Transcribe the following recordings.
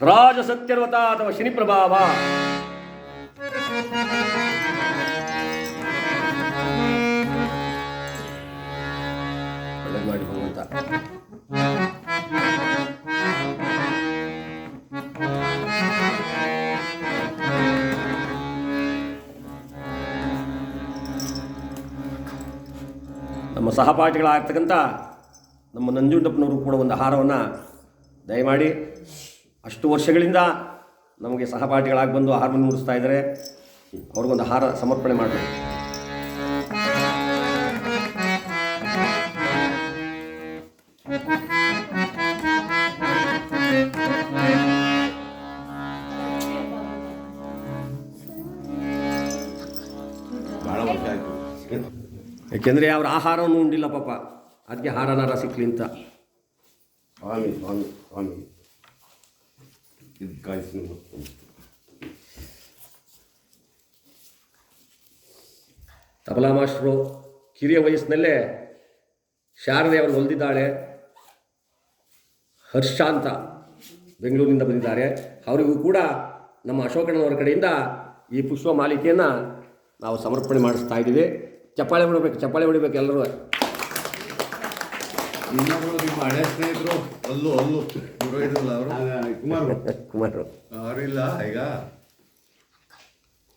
ರಾಜ ಸತ್ಯರ್ವತ ಅಥವಾ ಶನಿ ಪ್ರಭಾವ ನಮ್ಮ ಸಹಪಾಠಿಗಳಾಗ್ತಕ್ಕಂಥ ನಮ್ಮ ನಂಜುಂಡಪ್ಪನವರು ಕೂಡ ಒಂದು ಆಹಾರವನ್ನು ದಯಮಾಡಿ ಅಷ್ಟು ವರ್ಷಗಳಿಂದ ನಮಗೆ ಸಹಪಾಠಿಗಳಾಗಿ ಬಂದು ಆಹಾರವನ್ನು ನುಡಿಸ್ತಾ ಇದ್ದಾರೆ. ಅವ್ರಿಗೊಂದು ಆಹಾರ ಸಮರ್ಪಣೆ ಮಾಡಬೇಕು. ಯಾಕೆಂದರೆ ಅವ್ರ ಆಹಾರವನ್ನು ಉಂಡಿಲ್ಲ ಪಾಪ. ಅದಕ್ಕೆ ಹಾರನಾರ ಸಿಕ್ಲಿ ಅಂತ. ಸ್ವಾಮಿ ಸ್ವಾಮಿ ಸ್ವಾಮಿ. ಇದು ಕಾಯಿಸಿ ತಬಲಾ ಮಾಸ್ಟ್ರು ಕಿರಿಯ ವಯಸ್ಸಿನಲ್ಲೇ ಶಾರದೆ ಅವರು ಹೊಲಿದಿದ್ದಾಳೆ. ಹರ್ಷ ಅಂತ ಬೆಂಗಳೂರಿನಿಂದ ಬಂದಿದ್ದಾರೆ. ಅವರಿಗೂ ಕೂಡ ನಮ್ಮ ಅಶೋಕಣ್ಣನವರ ಕಡೆಯಿಂದ ಈ ಪುಷ್ಪ ಮಾಲಿಕೆಯನ್ನು ನಾವು ಸಮರ್ಪಣೆ ಮಾಡಿಸ್ತಾ ಇದ್ದೀವಿ. ಚಪ್ಪಾಳೆ ಹೊಡಿಬೇಕು ಚಪ್ಪಾಳೆ ಹೊಡಿಬೇಕು ಎಲ್ಲರೂ. ಇನ್ನೊಬ್ಬರು ನಿಮ್ಮ ಹಳೆ ಸ್ನೇಹಿತರು ಅಲ್ಲೂ ಅಲ್ಲೂ. ಇವರು ಅವರು? ಕುಮಾರ್ ಕುಮಾರ್ ಅವರು ಇಲ್ಲ ಈಗ?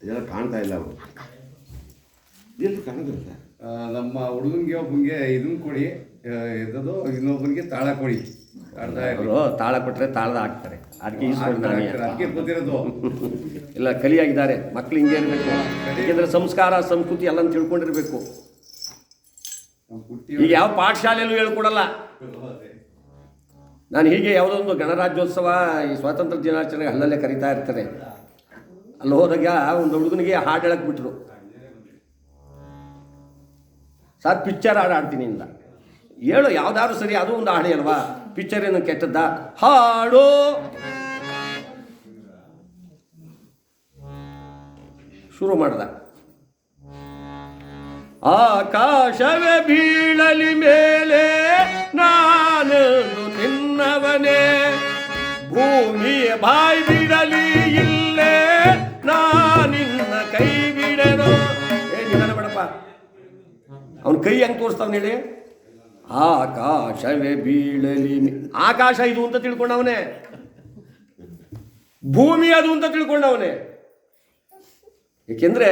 ಇದೆಲ್ಲ ಕಾಣ್ತಾ ಇಲ್ಲ ಅವರು. ಎಲ್ಲಿ ಕಾಣ್ತಿರುತ್ತೆ? ನಮ್ಮ ಹುಡುಗನ್ಗೆ ಒಬ್ಬನಿಗೆ ಇದನ್ನ ಕೊಡಿ. ಇದ್ದದು ಇನ್ನೊಬ್ಬನಿಗೆ ತಾಳ ಕೊಡಿ. ಅವರು ತಾಳ ಕೊಟ್ಟರೆ ತಾಳದ ಹಾಕ್ತಾರೆ. ಅದಕ್ಕೆ ಅದಕ್ಕೆ ಗೊತ್ತಿರೋದು. ಇಲ್ಲ ಕಲಿಯಾಗಿದ್ದಾರೆ. ಮಕ್ಳು ಹಿಂಗೆ ಇರಬೇಕು. ಯಾಕೆಂದರೆ ಸಂಸ್ಕಾರ ಸಂಸ್ಕೃತಿ ಎಲ್ಲ ತಿಳ್ಕೊಂಡಿರ್ಬೇಕು. ಈಗ ಯಾವ ಪಾಠಶಾಲೆಯಲ್ಲೂ ಹೇಳ್ಕೊಡಲ್ಲ. ನಾನು ಹೀಗೆ ಯಾವುದೋ ಒಂದು ಗಣರಾಜ್ಯೋತ್ಸವ, ಈ ಸ್ವಾತಂತ್ರ್ಯ ದಿನಾಚರಣೆ ಅಲ್ಲಲ್ಲೇ ಕರೀತಾ ಇರ್ತಾರೆ ಅಲ್ಲಿ ಹೋದಾಗ ಒಂದು ಹುಡುಗನಿಗೆ ಹಾಡು ಹೇಳಕ್ ಬಿಟ್ರು. ಸರ್ ಪಿಕ್ಚರ್ ಹಾಡು ಆಡ್ತೀನಿ ಇಂದ ಹೇಳು, ಯಾವ್ದಾದ್ರು ಸರಿ, ಅದು ಒಂದು ಹಾಡಿ ಅಲ್ವಾ? ಪಿಕ್ಚರ್ ಏನು ಕೆಟ್ಟದ್ದ? ಹಾಡು! ಶುರು ಮಾಡ್ದ. ಆಕಾಶವೇ ಬೀಳಲಿ ಮೇಲೆ ನಾನು ನಿನ್ನವನೇ ಭೂಮಿಯ ಬಾಯಿ ಬಿಡಲಿ ಇಲ್ಲೇ ನಾನಿನ್ನ ಕೈ ಬಿಡನು ಏ ಬೇಡಪ್ಪ. ಅವನ ಕೈ ಹೆಂಗೆ ತೋರಿಸ್ತಾವನ ಹೇಳಿ? ಆಕಾಶವೇ ಬೀಳಲಿ. ಆಕಾಶ ಇದು ಅಂತ ತಿಳ್ಕೊಂಡವನೇ. ಭೂಮಿ ಅದು ಅಂತ ತಿಳ್ಕೊಂಡವನೇ. ಏಕೆಂದ್ರೆ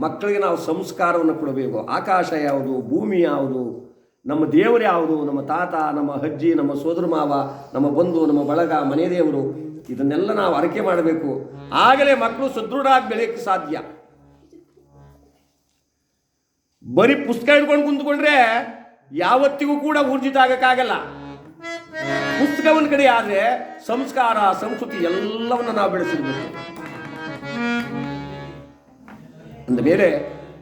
ಮಕ್ಕಳಿಗೆ ನಾವು ಸಂಸ್ಕಾರವನ್ನು ಕೊಡಬೇಕು. ಆಕಾಶ ಯಾವುದು? ಭೂಮಿ ಯಾವುದು? ನಮ್ಮ ದೇವರು ಯಾವುದು? ನಮ್ಮ ತಾತ, ನಮ್ಮ ಅಜ್ಜಿ, ನಮ್ಮ ಸೋದರ ಮಾವ, ನಮ್ಮ ಬಂಧು, ನಮ್ಮ ಬಳಗ, ಮನೆ ದೇವರು, ಇದನ್ನೆಲ್ಲ ನಾವು ಅರಕೆ ಮಾಡಬೇಕು. ಆಗಲೇ ಮಕ್ಕಳು ಸದೃಢ ಬೆಳೆಯಕ್ಕೆ ಸಾಧ್ಯ. ಬರೀ ಪುಸ್ತಕ ಹಿಡ್ಕೊಂಡು ಕುಂತ್ಕೊಂಡ್ರೆ ಯಾವತ್ತಿಗೂ ಕೂಡ ಊರ್ಜಿತ ಆಗಕ್ಕಾಗಲ್ಲ. ಪುಸ್ತಕ ಒಂದು ಕಡೆ ಆದರೆ ಸಂಸ್ಕಾರ, ಸಂಸ್ಕೃತಿ ಎಲ್ಲವನ್ನ ನಾವು ಬೆಳೆಸಿರ್ಬೇಕು. ಅಂದ ಮೇಲೆ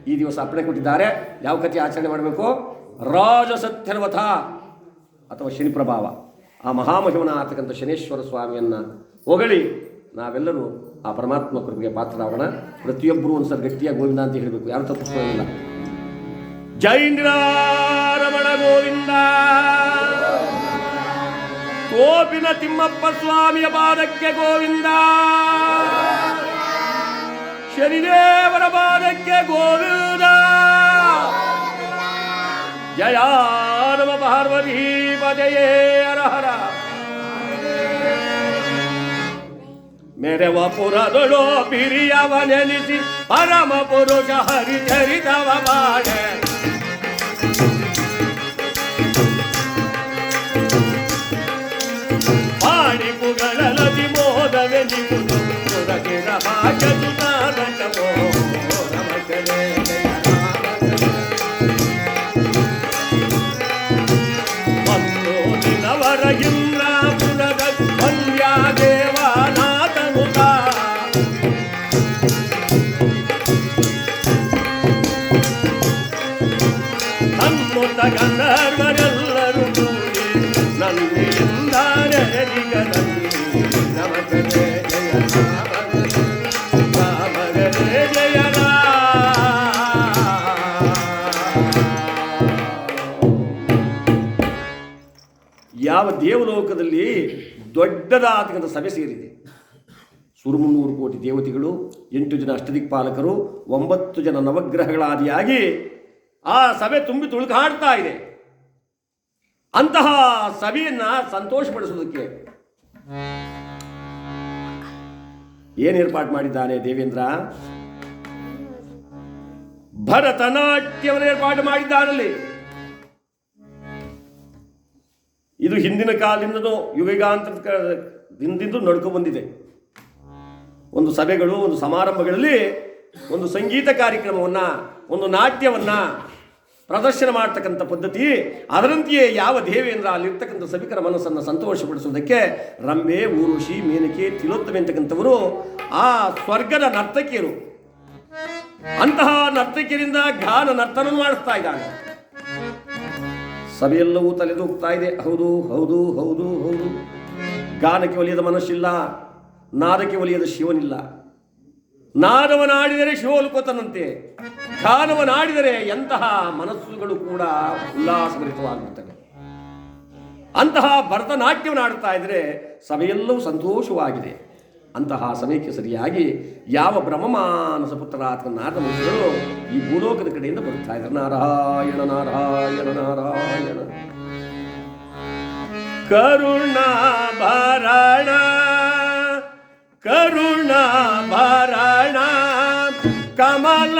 ಈ ದಿವಸ ಅಪ್ಪಣೆ ಕೊಟ್ಟಿದ್ದಾರೆ. ಯಾವ ಕಥೆ ಆಚರಣೆ ಮಾಡಬೇಕು? ರಾಜ ಸತ್ಯರ್ವಥ ಅಥವಾ ಶನಿ ಪ್ರಭಾವ ಆ ಮಹಾಮಹಿಮನ ಆಗ್ತಕ್ಕಂಥ ಶನೇಶ್ವರ ಸ್ವಾಮಿಯನ್ನು ಹೊಗಳಿ ನಾವೆಲ್ಲರೂ ಆ ಪರಮಾತ್ಮ ಕೃಪೆಗೆ ಪಾತ್ರರಾಗೋಣ. ಪ್ರತಿಯೊಬ್ಬರು ಒಂದು ಸರ್ ಗಟ್ಟಿಯಾಗಿ ಗೋವಿಂದ ಅಂತ ಹೇಳಬೇಕು. ಯಾರು ತಪ್ಪಿಸ್ಕೊಳ್ಳೋದಿಲ್ಲ ಜೈಂದ್ರಮಣ ಗೋವಿಂದ. ಗೋಪಿನ ತಿಮ್ಮಪ್ಪ ಸ್ವಾಮಿಯ ಪಾದಕ್ಕೆ ಗೋವಿಂದ. ಶನಿದೇವರ ಪಾದಕ್ಕೆ ಗೋವಿಂದ. જયાનવ પાર્વતી પદયે અરહર મેરે વપુર દોડો પિરિયા વને નિશી પરમ પુરુષ હરિ ચરિત વાય ஆராயுங்கள் ದೊಡ್ಡದಾತಕ್ಕಂಥ ಸಭೆ ಸೇರಿದೆ. ಸುರುಮುನ್ನೂರು ಕೋಟಿ ದೇವತೆಗಳು, ಎಂಟು ಜನ ಅಷ್ಟದಿಕ್ಪಾಲಕರು ಒಂಬತ್ತು ಜನ ನವಗ್ರಹಗಳಾದಿಯಾಗಿ ಆ ಸಭೆ ತುಂಬಿ ತುಳುಕಾಡ್ತಾ ಇದೆ. ಅಂತಹ ಸಭೆಯನ್ನ ಸಂತೋಷಪಡಿಸುವುದಕ್ಕೆ ಏನು ಏರ್ಪಾಡು ಮಾಡಿದ್ದಾನೆ ದೇವೇಂದ್ರ? ಭರತನಾಟ್ಯವನ್ನು ಏರ್ಪಾಡು ಮಾಡಿದ್ದಾನಲ್ಲಿ. ಇದು ಹಿಂದಿನ ಕಾಲದಿಂದನೂ ಯುಗಾಂತರ ಹಿಂದಿಂದೂ ನಡ್ಕೊ ಬಂದಿದೆ. ಒಂದು ಸಭೆಗಳು, ಒಂದು ಸಮಾರಂಭಗಳಲ್ಲಿ ಒಂದು ಸಂಗೀತ ಕಾರ್ಯಕ್ರಮವನ್ನು, ಒಂದು ನಾಟ್ಯವನ್ನು ಪ್ರದರ್ಶನ ಮಾಡ್ತಕ್ಕಂಥ ಪದ್ಧತಿ, ಅದರಂತೆಯೇ ಯಾವ ದೇವೇಂದ್ರ ಅಲ್ಲಿರ್ತಕ್ಕಂಥ ಸಭಿಕರ ಮನಸ್ಸನ್ನು ಸಂತೋಷಪಡಿಸುವುದಕ್ಕೆ ರಂಬೆ ಊರುಷಿ ಮೇನಕೆ, ತಿಲೋತ್ತಮೆ ಅಂತಕ್ಕಂಥವರು ಆ ಸ್ವರ್ಗದ ನರ್ತಕಿಯರು. ಅಂತಹ ನರ್ತಕಿಯರಿಂದ ಗಾನ ನರ್ತನ ಮಾಡಿಸ್ತಾ ಇದ್ದಾನೆ ಸಭೆಯೆಲ್ಲವೂ ತಲೆದೂಗ್ತಾ ಇದೆ. ಹೌದು ಹೌದು ಹೌದು ಹೌದು. ಗಾನಕ್ಕೆ ಒಲಿಯದ ಮನಸ್ಸಿಲ್ಲ, ನಾದಕ್ಕೆ ಒಲಿಯದ ಶಿವನಿಲ್ಲ. ನಾದವನಾಡಿದರೆ ಶಿವಲುಕೋತನಂತೆ ಗಾನವನಾಡಿದರೆ ಎಂತಹ ಮನಸ್ಸುಗಳು ಕೂಡ ಉಲ್ಲಾಸಭರಿತವಾಗಿರ್ತವೆ ಅಂತಹ ಭರತನಾಟ್ಯವನ್ನು ಆಡ್ತಾ ಇದ್ರೆ ಸಭೆಯೆಲ್ಲವೂ ಸಂತೋಷವಾಗಿದೆ. ಅಂತಹ ಸಮಯಕ್ಕೆ ಸರಿಯಾಗಿ ಯಾವ ಬ್ರಹ್ಮಮಾನಸ ಪುತ್ರರಾದ ನಾದ ಮನುಷ್ಯರು ಈ ಭೂಲೋಕದ ಕಡೆಯಿಂದ ಬರುತ್ತಾ ಇದ್ದಾರೆ ನಾರಾಯಣ ನಾರಾಯಣ ನಾರಾಯಣ ಕರುಣಾ ಭರಣ ಕರುಣಾ ಭರಣ ಕಮಲ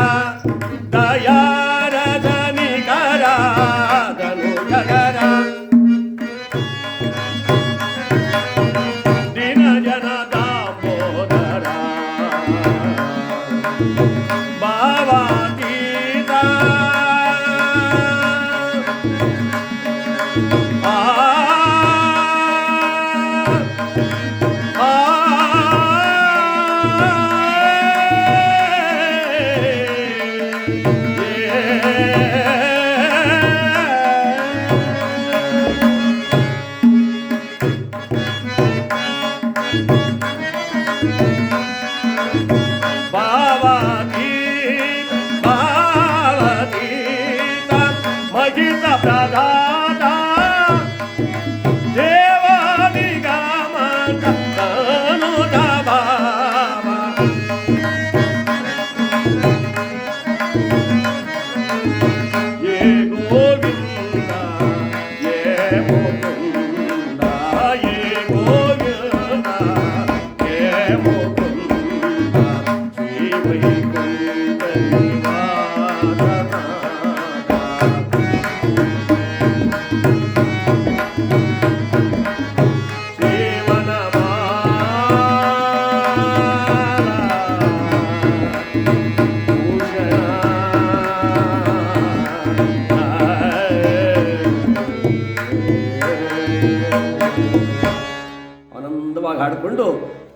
ಹಾಡಿಕೊಂಡು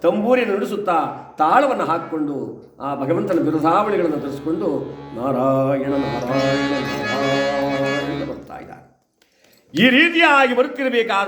ತಂಬೂರಿ ನುಡಿಸುತ್ತಾ ತಾಳವನ್ನು ಹಾಕಿಕೊಂಡು ಆ ಭಗವಂತನ ಬಿರುದಾವಳಿಗಳನ್ನು ಧರಿಸಿಕೊಂಡು ನಾರಾಯಣ ನಾರಾಯಣ ನಾರಾಯಣ ಬರ್ತಾ ಇದ್ದಾರೆ. ಈ ರೀತಿಯಾಗಿ ಬರುತ್ತಿರಬೇಕಾದ